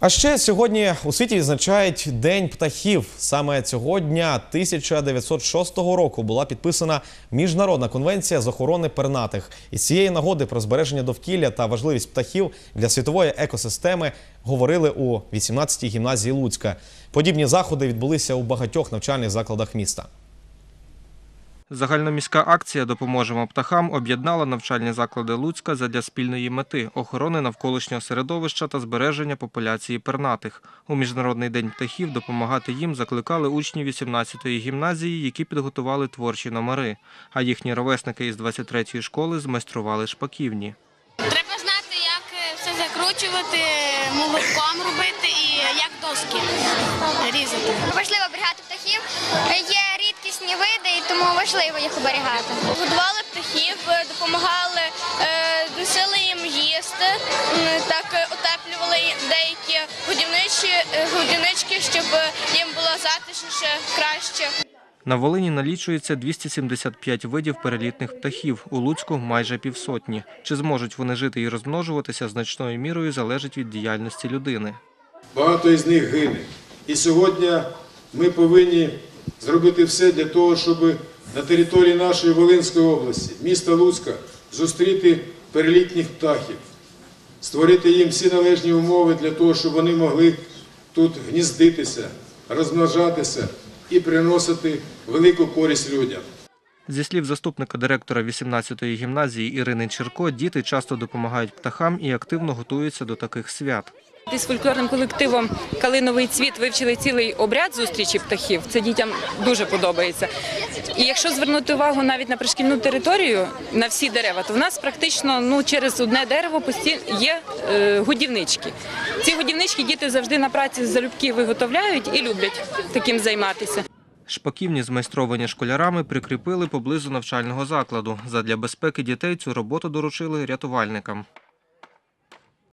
А ще сьогодні у світі відзначають День птахів. Саме цього дня 1906 року була підписана міжнародна конвенція з охорони пернатих. І з цієї нагоди про збереження довкілля та важливість птахів для світової екосистеми говорили у 18-й гімназії Луцька. Подібні заходи відбулися у багатьох навчальних закладах міста. Загальноміська акція Допоможемо птахам об'єднала навчальні заклади Луцька задля спільної мети охорони навколишнього середовища та збереження популяції пернатих. У Міжнародний день птахів допомагати їм закликали учні 18-ї гімназії, які підготували творчі номери. А їхні ровесники із 23-ї школи змайстрували шпаківні. Треба знати, як все закручувати, молотком робити і як доски різати. Важливо оберігати птахів. Важливо їх оберігати. Годували птахів, допомагали, е, носили їм їсти, так е, утеплювали деякі годівничі, е, годівнички, щоб їм було затишніше, краще. На Волині налічується 275 видів перелітних птахів, у Луцьку майже півсотні. Чи зможуть вони жити і розмножуватися значною мірою залежить від діяльності людини. Багато із них гине. І сьогодні ми повинні зробити все для того, щоб території нашої Волинської області, міста Луцька, зустріти перелітніх птахів, створити їм всі належні умови для того, щоб вони могли тут гніздитися, розмножатися і приносити велику користь людям. Зі слів заступника директора 18-ї гімназії Ірини Черко, діти часто допомагають птахам і активно готуються до таких свят. З фольклорним колективом Калиновий цвіт вивчили цілий обряд зустрічі птахів. Це дітям дуже подобається. І якщо звернути увагу навіть на пришкільну територію, на всі дерева, то в нас практично ну через одне дерево постійно є е, годівнички. Ці годівнички діти завжди на праці залюбки виготовляють і люблять таким займатися. Шпаківні, змайстровані школярами, прикріпили поблизу навчального закладу. Задля безпеки дітей цю роботу доручили рятувальникам.